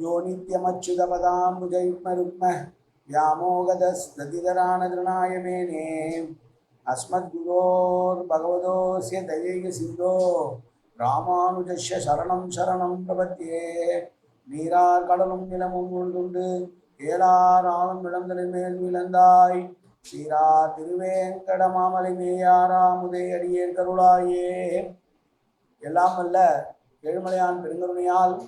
യോ നിത്യമച്യുതപദാംബുജൈത്മരുക്മ വ്യാമോഹതസ്തതിതരാനഗൃണായ മേനേ അസ്മദ്ഗുരോർഭഗവതോസ്യ ദയൈക സിന്ധോ രാമാനുജസ്യ ശരണം ശരണം പ്രപത്യേ നീരാർ കടലും നിലമും ഉൾകൊണ്ട് ஏழாறாலும் விளந்தலை மேல் விளந்தாய் சீரா திருவேங்கடமாமலை மேயாராமுதே அடியே கருளாயே எல்லாம் அல்ல ஏழுமலையான் பெருங்கருணையால்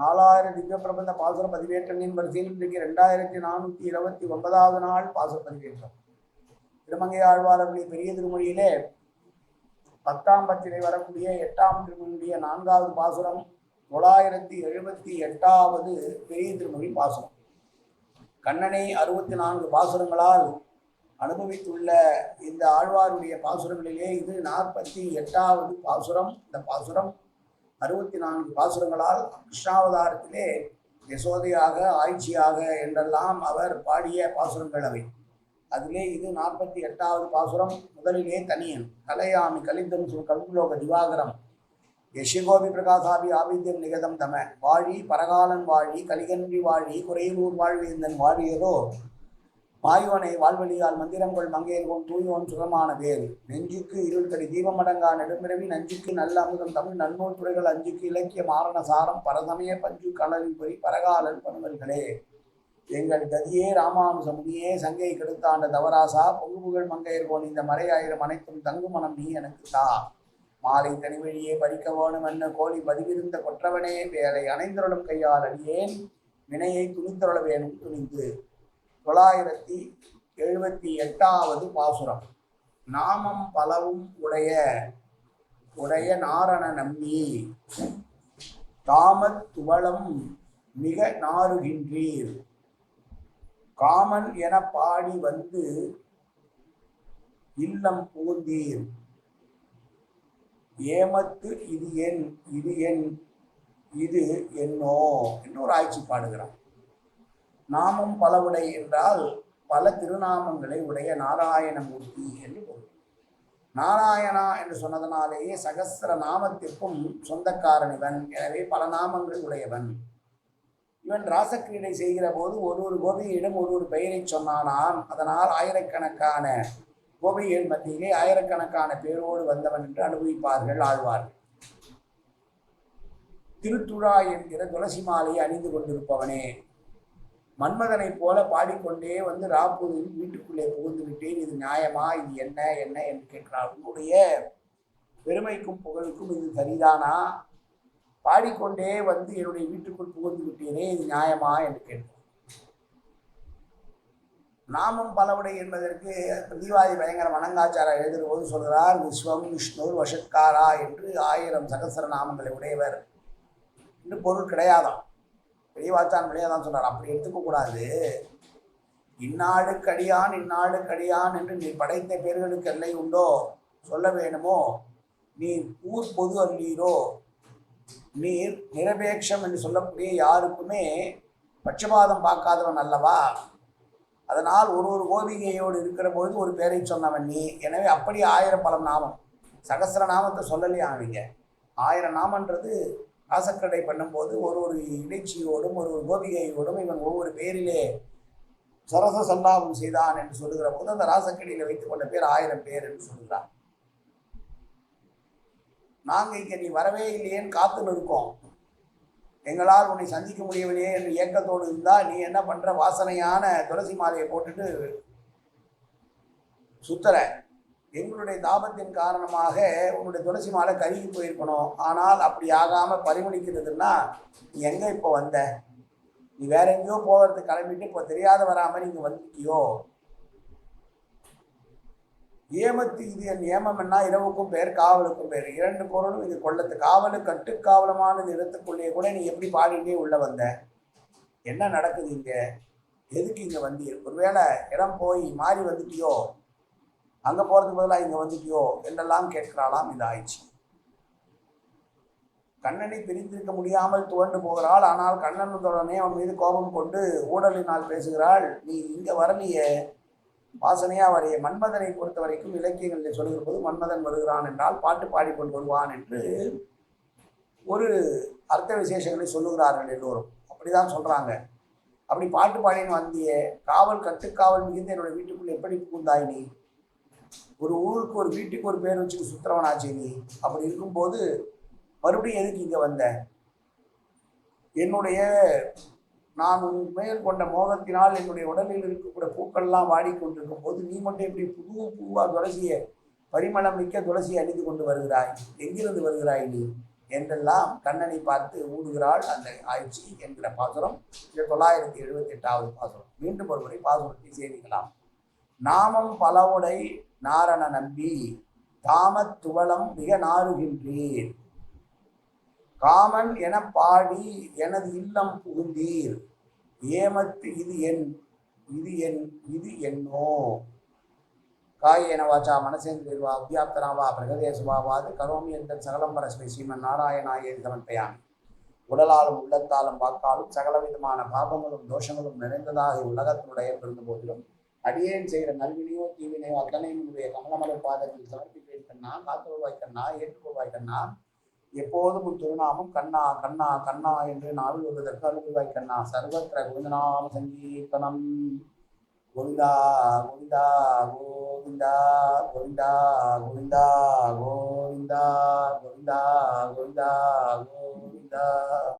நாலாயிரம் திவ்ய பிரபந்த பாசுர பதிவேற்றங்களின் வரிசையில் இன்றைக்கு ரெண்டாயிரத்தி நானூற்றி இருபத்தி ஒன்பதாவது நாள் பாசுர பதிவேற்றம். திருமங்கை ஆழ்வாரர்களுடைய பெரிய திருமொழியிலே பத்தாம் பத்திரை வரக்கூடிய எட்டாம் திருமொழியுடைய நான்காவது பாசுரம் தொள்ளாயிரத்தி எழுபத்தி எட்டாவது பெரிய திருமொழி பாசுரம். கண்ணனை அறுபத்தி நான்கு பாசுரங்களால் அனுபவித்துள்ள இந்த ஆழ்வாருடைய பாசுரங்களிலே இது நாற்பத்தி எட்டாவது பாசுரம். இந்த பாசுரம் அறுபத்தி நான்கு பாசுரங்களால் கிருஷ்ணாவதாரத்திலே யசோதையாக ஆய்ச்சியாக என்றெல்லாம் அவர் பாடிய பாசுரங்கள் அவை. அதிலே இது நாற்பத்தி எட்டாவது பாசுரம். முதலிலே தனியன் கலையாமி கலிந்தம் சு கல்குலோக திவாகரம். யஷிகோபி பிரகாசாபி ஆபித்யம் நிகதம் தம. வாழி பரகாலன் வாழி கலிகன்றி வாழி குறையூர் வாழ்வேந்தன் வாழியதோ மாயோனை வாழ்வழியால் மந்திரங்கள் மங்கையர்கோன் தூயோன் சுகமான வேறு நெஞ்சுக்கு இருள்கடி தீபமடங்கா நெடுமிரவி நஞ்சுக்கு நல்ல அமுதம் தமிழ் நன்னூல் துறைகள் அஞ்சுக்கு இலக்கிய மாரண சாரம் பரசமய பஞ்சு கடலின் பொறி பரகாலன் பணுவல்களே எங்கள் கதியே ராமானுசமுனியே சங்கை கெடுத்தாண்ட தவராசா பொங்குபுகழ் மங்கையர்கோன் இந்த மறையாயிரம் அனைத்தும் தங்கு மனம் நீ எனக்கு தா. மாலை தனிவழியே பறிக்க வேணும் என்ன கோழி பதிவிருந்த கொற்றவனே வேலை அணைந்தருளும் கையால் அடியேன் வினையை துணிந்தருள வேணும் துணிந்து. தொள்ளாயிரத்தி எழுபத்தி எட்டாவது பாசுரம். நாமம் பலவும் உடைய உடைய நாரண நம்பி காமத் துவளம் மிக நாறுகின்றீர். காமன் என பாடி வந்து இல்லம் புகுந்தீர். ஏமத்து இது என் இது என் இது என்னோ என்று ஒரு ஆய்ச்சி பாடுகிறான். நாமம் பலவுடை என்றால் பல திருநாமங்களை உடைய நாராயணமூர்த்தி என்று பொருள். நாராயணா என்று சொன்னதனாலேயே சகசிர நாமத்திற்கும் சொந்தக்காரன் இவன் எனவே பல நாமங்கள் உடையவன். இவன் ராசக்கிரீடை செய்கிற போது ஒரு ஒரு கோபியிடம் ஒரு ஒரு பெயரை சொன்னானாம். அதனால் ஆயிரக்கணக்கான கோபியின் மத்தியிலே ஆயிரக்கணக்கான பேரோடு வந்தவன் என்று அனுபவிப்பார்கள் ஆழ்வார்கள். திருத்துழா என்கிற துளசி மாலையை அணிந்து கொண்டிருப்பவனே. மன்மதனை போல பாடிக்கொண்டே வந்து ராப்பூரில் வீட்டுக்குள்ளே புகுந்து விட்டேன். இது நியாயமா? இது என்ன? என்ன என்று கேட்கிறார் உன்னுடைய பெருமைக்கும் புகழுக்கும் இது சரிதானா? பாடிக்கொண்டே வந்து என்னுடைய வீட்டுக்குள் புகுந்து விட்டேனே இது நியாயமா? என்று கேட்கிறார் நாமம் பலவுடை என்பதற்கு பிரதிவாதி பயங்கர வணங்காச்சாரா எழுதுகிற போது சொல்கிறார் விஸ்வம் விஷ்ணு வஷத்காரா என்று ஆயிரம் சகசர நாமங்களை உடையவர். என்று பொருள் கிடையாதான் பெரியவாச்சான் தான் சொன்னார். அப்படி எடுத்துக்க கூடாது. இந்நாளுக்கு கடியான் இந்நாளுக்கு என்று நீ படைத்த பேர்களுக்கு எல்லை உண்டோ? சொல்ல வேணுமோ நீ ஊர் பொது அல்லீரோ நீர் நிரபேட்சம் என்று சொல்லக்கூடிய யாருக்குமே பட்சபாதம் பார்க்காதவன் அல்லவா? அதனால் ஒரு ஒரு கோபிகையோடு இருக்கிற பொழுது ஒரு பேரை சொன்னவன் நீ. எனவே அப்படி ஆயிரம் பலம் நாமம். சகசிர நாமத்தை சொல்லலையே அவங்க? ஆயிரம் நாமன்றது ராசக்கடை பண்ணும்போது ஒரு ஒரு இடைச்சியோடும் ஒரு ஒரு கோபிகையோடும் இவன் ஒவ்வொரு பேரிலே சரச சல்லாபம் செய்தான் என்று சொல்லுகிற போது அந்த ராசக்கடியில் வைத்துக் கொண்ட பேர் ஆயிரம் பேர் என்று சொல்கிறான் நாங்கள் இங்கே நீ வரவே இல்லையேன்னு காத்துன்னு இருக்கோம். எங்களால் உன்னை சந்திக்க முடியவில்லையே என்று ஏக்கத்தோடு இருந்தால் நீ என்ன பண்ற? வாசனையான துளசி மாலையை போட்டுட்டு சுத்துற. எங்களுடைய தாபத்தின் காரணமாக உன்னுடைய துளசி மாலை கருகி போயிருக்கணும். ஆனால் அப்படி ஆகாமல் பரிமளிக்கிறதுன்னா நீ எங்கே இப்போ வந்த? நீ வேற எங்கேயோ போகிறதுக்கு கிளம்பிட்டு இப்போ தெரியாத வராமல் நீங்கள் வந்துட்டியோ? ஏமத்து இது என் ஏமம்னா இரவுக்கும் பேர் காவலுக்கும் பேர் இரண்டு பொருளும் இது கொள்ளத்து. காவலு கட்டுக்காவலமானது இடத்துக்குள்ளேயே கூட நீ எப்படி பாடிட்டே உள்ளே வந்த? என்ன நடக்குது இங்கே? எதுக்கு இங்கே வந்தீர்? ஒருவேளை இடம் போய் மாறி வந்துட்டியோ? அங்கே போகிறதுக்கு பதிலாக இங்கே வந்துட்டியோ என்றெல்லாம் கேட்கிறாளாம். இதாயிடுச்சு ஆயிடுச்சு கண்ணனை பிரிந்திருக்க முடியாமல் துவண்டு போகிறாள். ஆனால் கண்ணனுடனே அவன் மீது கோபம் கொண்டு ஊடலினால் பேசுகிறாள். நீ இங்கே வரலையே. வாசனையாக வரைய. மன்மதனை பொறுத்த வரைக்கும் இலக்கியங்களில் சொல்லுகிற போது மன்மதன் வருகிறான் என்றால் பாட்டு பாடிக்கொண்டு வருவான் என்று ஒரு அர்த்த விசேஷங்களை சொல்லுகிறார்கள் எல்லோரும். அப்படிதான் சொல்கிறாங்க அப்படி பாட்டு பாடின்னு வந்தியே. காவல் கட்டுக்காவல் மிகுந்த என்னோட வீட்டுக்குள் எப்படி புகுந்தாய் நீ? ஒரு ஊருக்கு ஒரு வீட்டுக்கு ஒரு பேர் வச்சு சுத்திரவனாச்சு நீ அப்படி இருக்கும்போது மறுபடியும் எதுக்கு இங்க வந்த? என்னுடைய நான் உன் மேல் கொண்ட மோகத்தினால் என்னுடைய உடலில் இருக்கக்கூடிய பூக்கள்லாம் வாடிக்கொண்டிருக்கும் போது நீ மட்டும் எப்படி புது பூவா துளசிய பரிமளம் மிக்க துளசியை அணிந்து கொண்டு வருகிறாய். எங்கிருந்து வருகிறாய் நீ? என்றெல்லாம் கண்ணனை பார்த்து ஊடுகிறாள் அந்த ஆய்ச்சி என்கிற பாசுரம். இது தொள்ளாயிரத்தி எழுபத்தி எட்டாவது பாசுரம். மீண்டும் ஒருமுறை பாசுரத்தை சேவிக்கலாம் நாமம் பலவுடை நாரண நம்பி தாமத் துவளம் மிக நாறுகின்றீர். காமன் என பாடி எனது இல்லம் புகுந்தீர். ஏமத்து இது என் இது என் இது என்னோ. காயேன வாச்சா மனசேந்திரிவா அத்தியாப்தனாவா பிரகதேசுவாவாது கரோமி என்ற சகலம்பர ஸ்ரீ ஸ்ரீமன் நாராயணாயே சமர்ப்பயாமி உடலாலும் உள்ளத்தாலும் வாக்காலும் சகலவிதமான பாபங்களும் தோஷங்களும் நிறைந்ததாக உலகத்தினுடைய இருந்த போதிலும் அடியேன் செய்கிற நல்வினையோ தீவினையோ அத்தனை உடைய கமலமலர் பாதத்தில் சமர்ப்பிக்கிறேன் கண்ணா காத்துருவாய் கண்ணா ஏற்றுக்கொள்வாய் கண்ணா. எப்போதும் திருநாமம் கண்ணா கண்ணா கண்ணா என்று நாவில் வருவதற்கு அருள்வாய் கண்ணா. சர்வத்திர கோவிந்தநாம சங்கீர்த்தனம். கோவிந்தா கோவிந்தா கோவிந்தா கோவிந்தா கோவிந்தா கோவிந்தா கோவிந்தா கோவிந்தா கோவிந்தா.